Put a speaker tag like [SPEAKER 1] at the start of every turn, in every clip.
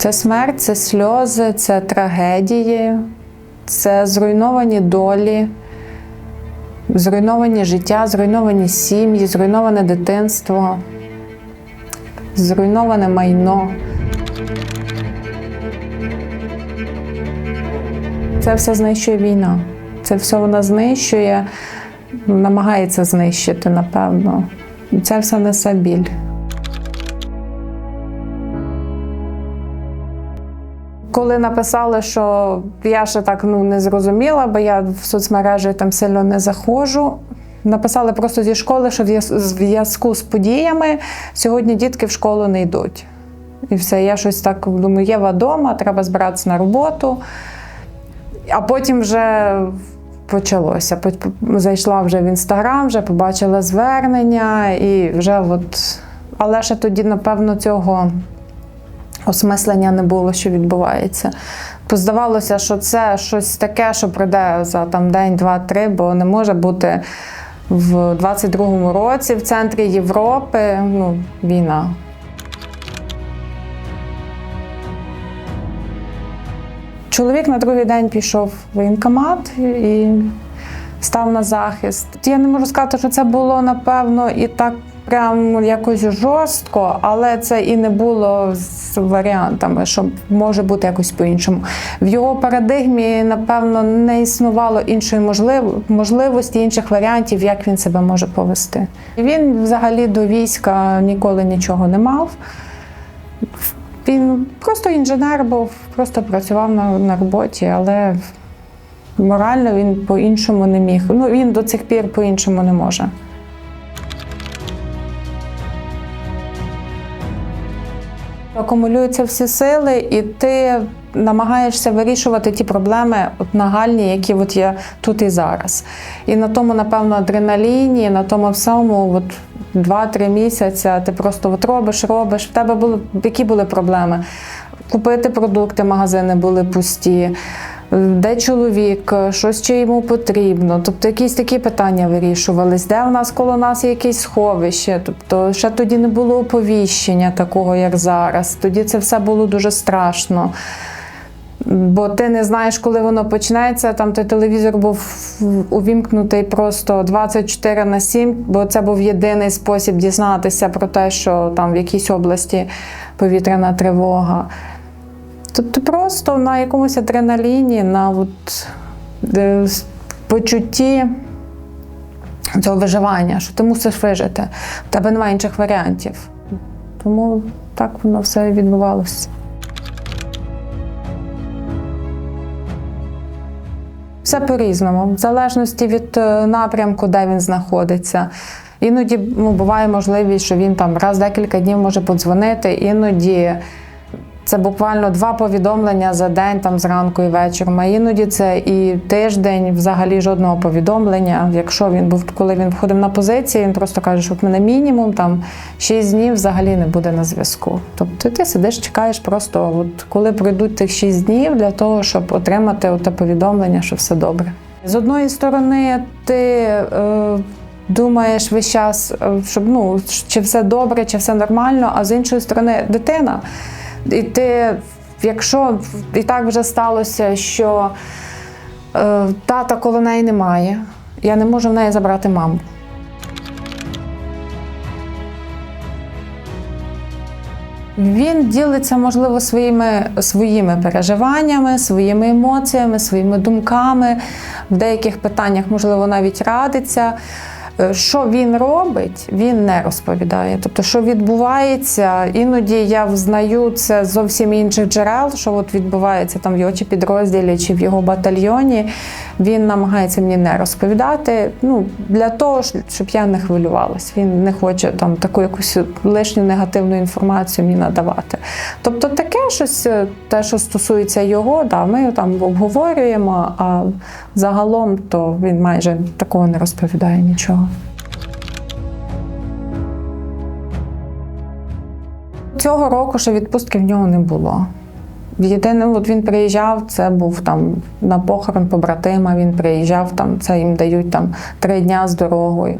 [SPEAKER 1] Це смерть, це сльози, це трагедії, це зруйновані долі, зруйновані життя, зруйновані сім'ї, зруйноване дитинство, зруйноване майно. Це все знищує війна. Це все вона знищує, намагається знищити, напевно. Це все несе біль. Коли написали, що я ще так ну, не зрозуміла, бо я в соцмережі там сильно не заходжу. Написали просто зі школи, що в зв'язку з подіями сьогодні дітки в школу не йдуть. І все, я щось так думаю, є вдома, треба збиратися на роботу. А потім вже почалося. По- по- Зайшла вже в інстаграм, вже побачила звернення, і вже от. Але ще тоді, напевно, цього осмислення не було, що відбувається. Здавалося, що це щось таке, що пройде за там день, два, три, бо не може бути в 22-му році в центрі Європи ну, війна. Чоловік на другий день пішов в воєнкомат і став на захист. Я не можу сказати, що це було напевно і так прям якось жорстко, але це і не було з варіантами, що може бути якось по-іншому. В його парадигмі, напевно, не існувало іншої можлив- можливості, інших варіантів, як він себе може повести. Він взагалі до війська ніколи нічого не мав. Він просто інженер був, просто працював на, на роботі, але морально він по-іншому не міг. Ну, він до цих пір по-іншому не може. Акумулюються всі сили, і ти намагаєшся вирішувати ті проблеми от нагальні, які от є тут і зараз. І на тому, напевно, адреналіні, на тому всьому, от 2-3 місяці ти просто от робиш, робиш. В тебе були які були проблеми? Купити продукти, магазини були пусті. Де чоловік, що ще йому потрібно? Тобто якісь такі питання вирішувались, де в нас коло нас є якесь сховище. Тобто ще тоді не було оповіщення такого, як зараз. Тоді це все було дуже страшно. Бо ти не знаєш, коли воно почнеться. Там той телевізор був увімкнутий просто 24 на 7, бо це був єдиний спосіб дізнатися про те, що там в якійсь області повітряна тривога. Тобто просто на якомусь адреналіні, на от, е, почутті цього виживання, що ти мусиш вижити. У тебе немає інших варіантів. Тому так воно все відбувалося. Все по-різному, в залежності від е, напрямку, де він знаходиться. Іноді ну, буває можливість, що він там раз декілька днів може подзвонити, іноді це буквально два повідомлення за день, там зранку і вечором. А іноді це і тиждень, взагалі жодного повідомлення. Якщо він був, коли він входив на позиції, він просто каже, що в мене мінімум там 6 днів взагалі не буде на зв'язку. Тобто ти сидиш, чекаєш просто, от коли пройдуть тих 6 днів для того, щоб отримати те повідомлення, що все добре. З одної сторони, ти е, думаєш весь час, е, щоб ну чи все добре, чи все нормально, а з іншої сторони, дитина. І ти, якщо і так вже сталося, що е, тата коло неї немає, я не можу в неї забрати маму. Він ділиться, можливо, своїми, своїми переживаннями, своїми емоціями, своїми думками. В деяких питаннях, можливо, навіть радиться. Е, Що він робить, він не розповідає. Тобто, що відбувається, іноді я взнаю це з зовсім інших джерел, що от відбувається там в його чи підрозділі, чи в його батальйоні. Він намагається мені не розповідати. Ну, для того, щоб я не хвилювалась. Він не хоче там таку якусь лишню негативну інформацію мені надавати. Тобто, таке щось, е, те, що стосується його, да, ми там обговорюємо, а загалом то він майже такого не розповідає нічого. Цього року ще відпустки в нього не було. Єдине, от він приїжджав, це був там на похорон побратима, він приїжджав, там, це їм дають там три дня з дорогою.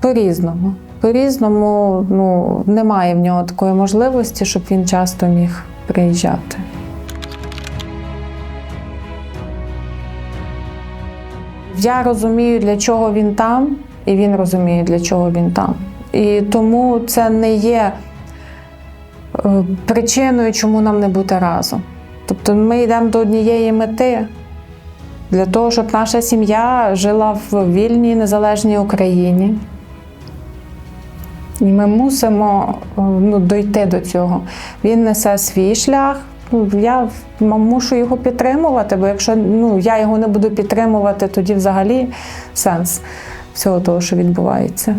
[SPEAKER 1] По-різному. По-різному ну, немає в нього такої можливості, щоб він часто міг приїжджати. Я розумію, для чого він там, і він розуміє, для чого він там. І тому це не є причиною, чому нам не бути разом. Тобто ми йдемо до однієї мети для того, щоб наша сім'я жила в вільній незалежній Україні. І ми мусимо е, ну, дойти до цього. Він несе свій шлях. Ну, Я мушу його підтримувати, бо якщо ну, я його не буду підтримувати, тоді взагалі сенс всього того, що відбувається.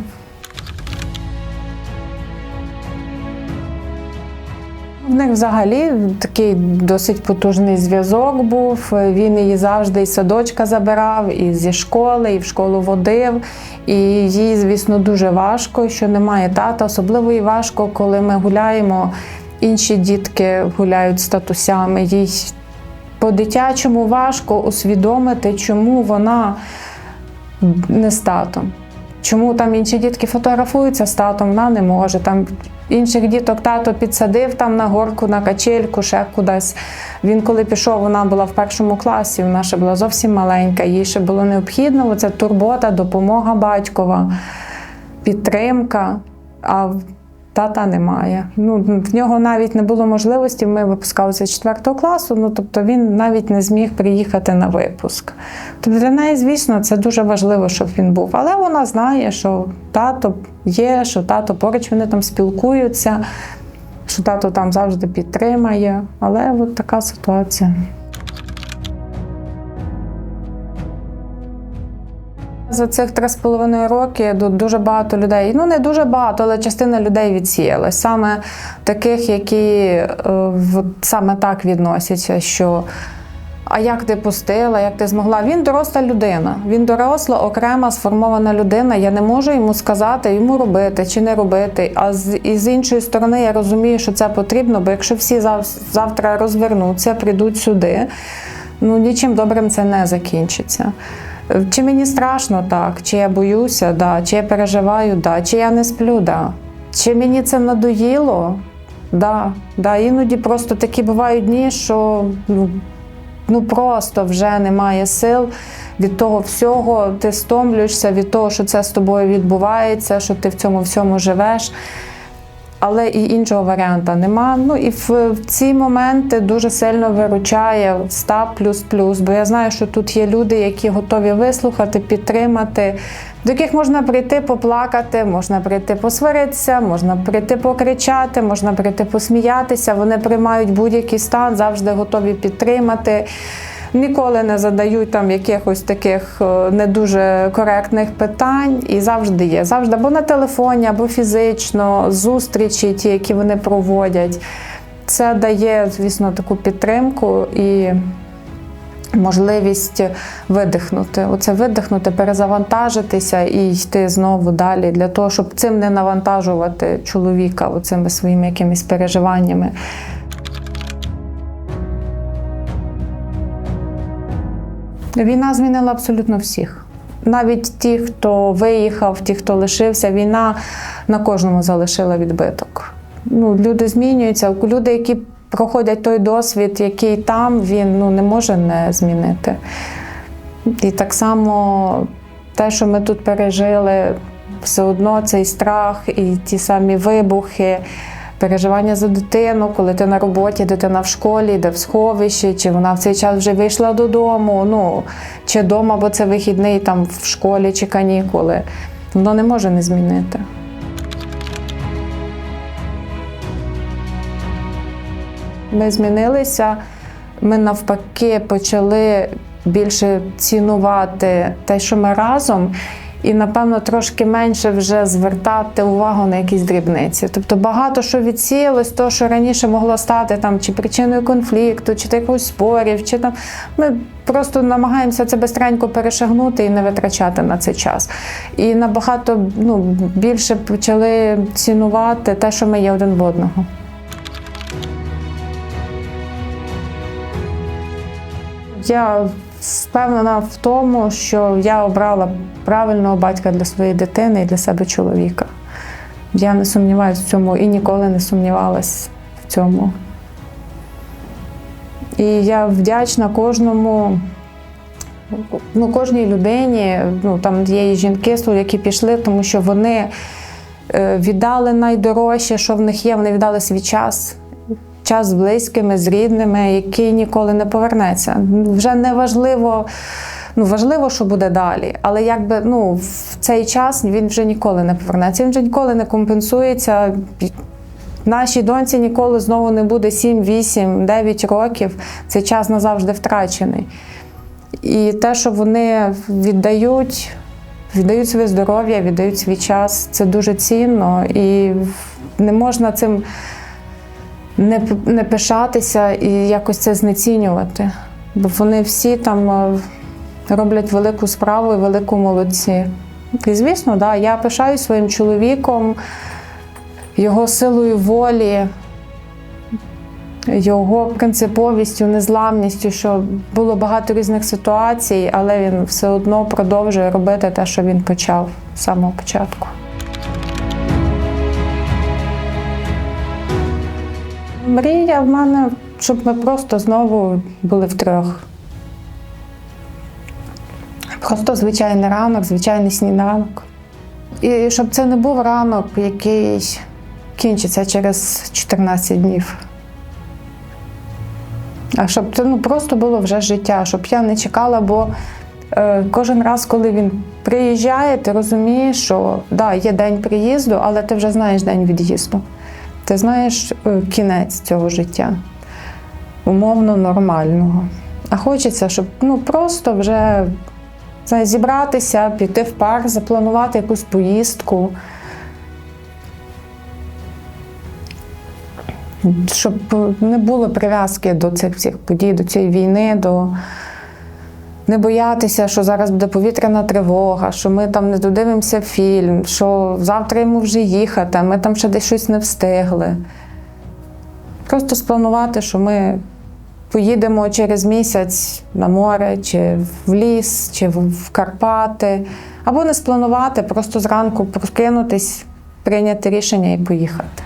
[SPEAKER 1] Них взагалі такий досить потужний зв'язок був. Він її завжди із садочка забирав, і зі школи, і в школу водив. І їй, звісно, дуже важко, що немає тата. Особливо і важко, коли ми гуляємо. Інші дітки гуляють з татусями. Їй по-дитячому важко усвідомити, чому вона не з татом. Чому там інші дітки фотографуються з татом, вона не може. Там інших діток тато підсадив там на горку, на качельку, ще кудись. Він коли пішов, вона була в першому класі, вона ще була зовсім маленька. Їй ще було необхідно оця турбота, допомога батькова, підтримка. А тата немає. Ну, в нього навіть не було можливості. Ми випускалися з 4 класу, ну тобто він навіть не зміг приїхати на випуск. Тобто для неї, звісно, це дуже важливо, щоб він був. Але вона знає, що тато є, що тато поруч вони там спілкуються, що тато там завжди підтримає. Але от така ситуація. За цих три з половиною роки дуже багато людей, ну не дуже багато, але частина людей відсіялась. Саме таких, які е, саме так відносяться, що а як ти пустила, як ти змогла? Він доросла людина. Він доросла, окрема сформована людина. Я не можу йому сказати, йому робити чи не робити. А з, і з іншої сторони, я розумію, що це потрібно, бо якщо всі зав- завтра розвернуться, прийдуть сюди, ну нічим добрим це не закінчиться. Е, Чи мені страшно так, чи я боюся, да, чи я переживаю, да, чи я не сплю, да. Чи мені це надоїло? Да, да. Іноді просто такі бувають дні, що ну, ну просто вже немає сил від того всього, ти стомлюєшся від того, що це з тобою відбувається, що ти в цьому всьому живеш. Але і іншого варіанта нема. Ну і в, в ці моменти дуже сильно виручає став плюс плюс. Бо я знаю, що тут є люди, які готові вислухати, підтримати, до яких можна прийти поплакати, можна прийти посваритися, можна прийти покричати, можна прийти посміятися. Вони приймають будь-який стан, завжди готові підтримати. Ніколи не задають там якихось таких е, не дуже коректних питань, і завжди є. Завжди або на телефоні, або фізично, зустрічі, ті, які вони проводять. Це дає, звісно, таку підтримку і можливість видихнути. Оце видихнути, перезавантажитися і йти знову далі для того, щоб цим не навантажувати чоловіка, оцими своїми якимись переживаннями. Війна змінила абсолютно всіх. Навіть ті, хто виїхав, ті, хто лишився, війна на кожному залишила відбиток. Ну, люди змінюються. Люди, які проходять той досвід, який там, він ну, не може не змінити. І так само те, що ми тут пережили, все одно цей страх і ті самі вибухи, переживання за дитину, коли ти на роботі, дитина в школі, де в сховищі, чи вона в цей час вже вийшла додому, ну, чи вдома, бо це вихідний там в школі чи канікули. Воно не може не змінити. Ми змінилися. Ми навпаки почали більше цінувати те, що ми разом, і напевно трошки менше вже звертати увагу на якісь дрібниці. Тобто багато що відсіялось, то що раніше могло стати там чи причиною конфлікту, чи якогось спорів, чи там ми просто намагаємося це бистренько перешагнути і не витрачати на це час. І набагато ну, більше почали цінувати те, що ми є один в одного. Я впевнена в тому, що я обрала правильного батька для своєї дитини і для себе чоловіка. Я не сумніваюся в цьому і ніколи не сумнівалась в цьому. І я вдячна кожному, ну, кожній людині, ну там є і жінки, які пішли, тому що вони е, віддали найдорожче, що в них є, вони віддали свій час. Час з близькими, з рідними, який ніколи не повернеться. Вже не важливо, ну важливо, що буде далі, але якби ну в цей час він вже ніколи не повернеться. Він вже ніколи не компенсується. Нашій доньці ніколи знову не буде 7, 8, 9 років. Цей час назавжди втрачений. І те, що вони віддають, віддають своє здоров'я, віддають свій час, це дуже цінно і не можна цим не, не пишатися і якось це знецінювати. Бо вони всі там е, роблять велику справу і велику молодці. І звісно, да, я пишаю своїм чоловіком, його силою волі, його принциповістю, незламністю, що було багато різних ситуацій, але він все одно продовжує робити те, що він почав з самого початку. Мрія в мене, щоб ми просто знову були втрьох. Просто звичайний ранок, звичайний сніданок. І щоб це не був ранок, який кінчиться через 14 днів. А щоб це ну, просто було вже життя, щоб я не чекала, бо е, кожен раз, коли він приїжджає, ти розумієш, що да, є день приїзду, але ти вже знаєш день від'їзду. Ти знаєш е, кінець цього життя, умовно нормального. А хочеться, щоб ну, просто вже знаєш, зібратися, піти в парк, запланувати якусь поїздку. Щоб не було прив'язки до цих всіх подій, до цієї війни, до не боятися, що зараз буде повітряна тривога, що ми там не додивимося фільм, що завтра йому вже їхати, ми там ще десь щось не встигли. Просто спланувати, що ми поїдемо через місяць на море, чи в ліс, чи в Карпати. Або не спланувати, просто зранку прокинутись, прийняти рішення і поїхати.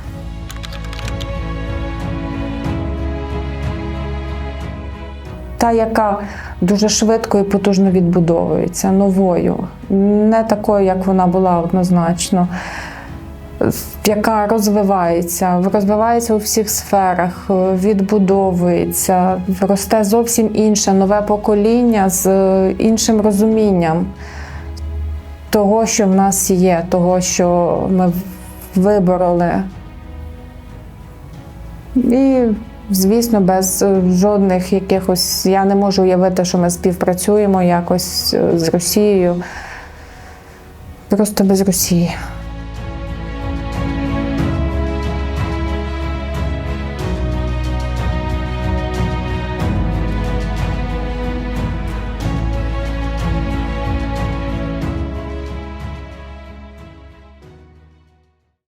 [SPEAKER 1] Та, яка дуже швидко і потужно відбудовується, новою, не такою, як вона була однозначно, яка розвивається, розвивається у всіх сферах, відбудовується, росте зовсім інше нове покоління з іншим розумінням того, що в нас є, того, що ми вибороли. І Звісно, без е, жодних якихось. Я не можу уявити, що ми співпрацюємо якось е, з Росією. Просто без Росії.